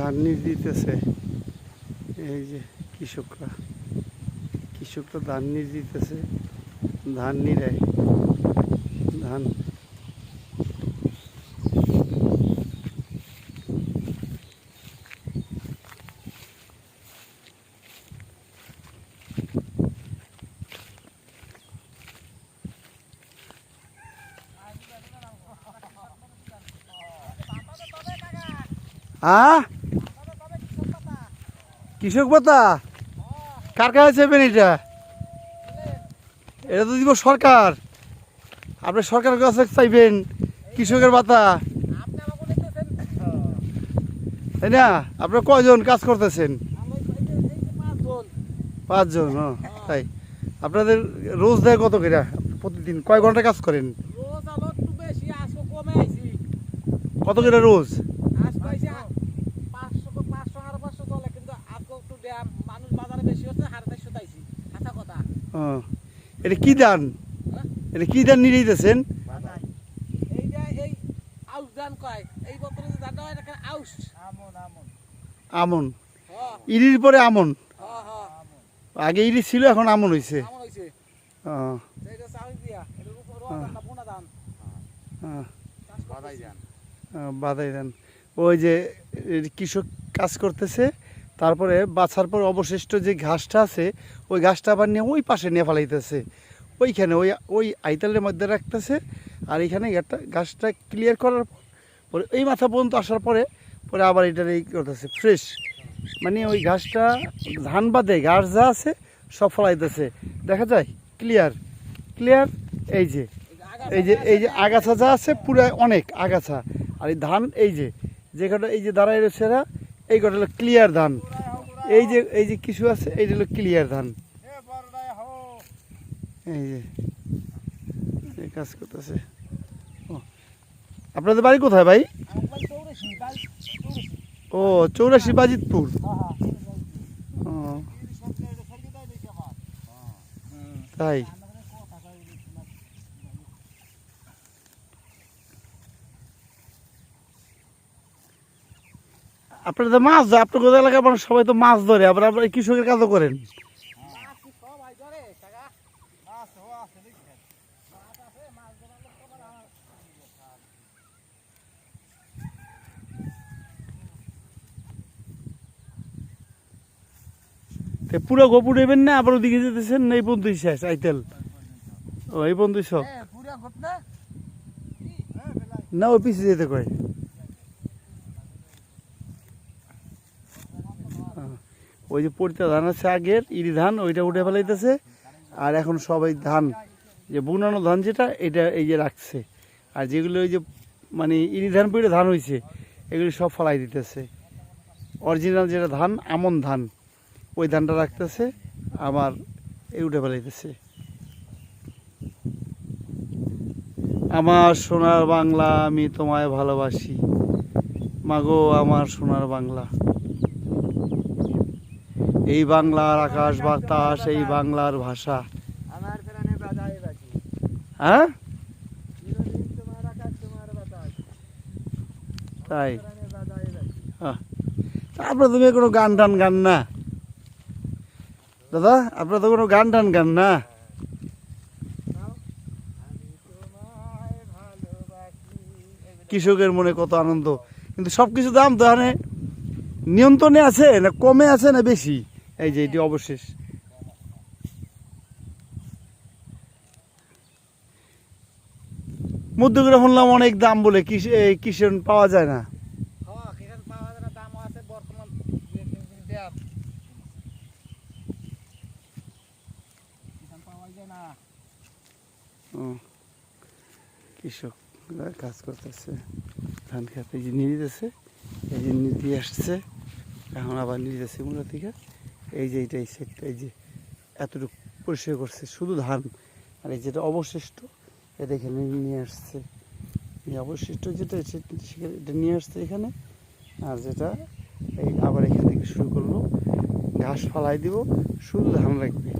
ধান দিতেছে। এই যে কৃষকরা। কৃষকরা ধান দিতেছে। ধান নিরায়। ধান। হ্যাঁ কৃষক পাতা কার কাছে চাইবেন এটা? এটা তো দিব সরকার। আপনি সরকারের কাছে চাইবেন কৃষকের পাতা তাই না? আপনার কয়জন কাজ করতেছেন? পাঁচজন হ্যাঁ তাই। আপনাদের রোজ দেয় কত করে? প্রতিদিন কয় ঘণ্টা কাজ করেন? কত করে রোজ? ও। এটা কি দান এটা কি দান নিয়ে ধান কয় এই বছরে যে এটা আউশ? আমন আমন। আমন। হ। ইরির পরে আমন? আগে ইরি ছিল এখন আমন হয়েছে ধান ধান? বাদাই ধান। ধান। ওই যে কৃষক কাজ করতেছে তারপরে বাছার পর অবশিষ্ট যে ঘাসটা আছে, ওই ঘাসটা আবার নিয়ে ওই পাশে নিয়ে ফেলাইতেছে। ওইখানে ওই ওই আইতালের মধ্যে রাখতেছে আর এখানে ঘাটটা ঘাসটা ক্লিয়ার করার পরে এই মাথা পর্যন্ত আসার পরে পরে আবার এটার এই করতেছে ফ্রেশ মানে ওই ঘাসটা, ধান বাদে ঘাস যা আছে সব ফলাইতেছে। দেখা যায় ক্লিয়ার ক্লিয়ার এই যে এই যে এই যে আগাছা যা আছে পুরো অনেক আগাছা। আর এই ধান, এই যে যে কটা, এই যে দাঁড়ায় রয়েছে এরা এই কটা হলো ক্লিয়ার ধান। এই যে এই যে কিছু আছে, এইটা হলো ক্লিয়ার ধান। এই যে কাজ করতেছে। আপনাদের বাড়ি কোথায় ভাই? ও, চৌরাশি বাজিতপুর। তাই। আপনারা তো মাছ ধরে আপনার কোথায় এলাকায় মানুষ? সবাই তো মাছ ধরে আবার আপনারা কৃষকের কাজও করেন। পুরো গোপুর নেবেন না আবার ওদিকে যেতেছেন না এই বন্ধুই শেষ আইতেল। ও এই বন্ধুই সব। না? ওই পিছিয়ে যেতে কয়। ওই যে পরিতা ধান আছে আগের, ইরি ধান, ওইটা উঠে ফেলাইতেছে। আর এখন সবাই ধান, যে বুনানো ধান যেটা, এটা এই যে রাখছে। আর যেগুলো ওই যে মানে ইরি ধান পড়ে ধান হয়েছে এগুলি সব ফলাই দিতেছে। অরিজিনাল যেটা ধান, আমন ধান, ওই ধানটা রাখতেছে, আবার এই উঠে ফেলাইতেছে। আমার সোনার বাংলা আমি তোমায় ভালোবাসি। মাগো, আমার সোনার বাংলা। এই বাংলার আকাশ বাতাস এই বাংলার ভাষা। হ্যাঁ? তাই? বাজি তারপরে তুমি কোনো গান টান গান না? দাদা আপনার তো কোনো গান টান গান না? কৃষকের মনে কত আনন্দ। কিন্তু সব কিছু দাম তো নিয়ন্ত্রণে আছে না কমে আছে না বেশি? এই যে এটি অবশেষ। মধ্যগুলো শুনলাম অনেক দাম বলে কিষণ পাওয়া যায় না? হ্যাঁ কিষান পাওয়া যায় না দাম আছে বর্তমান দুই তিন দিন দেয়া কিষান পাওয়া যায় না ও, কৃষক কাজ করতেছে। ধান খেতে যে নিয়ে দিতেছে এই যে নিয়ে দিয়ে আসছে এখন আবার নিয়ে যাচ্ছে মূলা থেকে এই যে, এইটা এই সেটটা এই যে, এতটুকু পরিষ্কার করছে, শুধু ধান। আর এই যেটা অবশিষ্ট, এটা এখানে নিয়ে আসছে। এই অবশিষ্ট যেটা এটা নিয়ে আসছে এখানে। আর যেটা, এই আবার এখান থেকে শুরু করল। ঘাস ফালাই দিব, শুধু ধান রাখবে।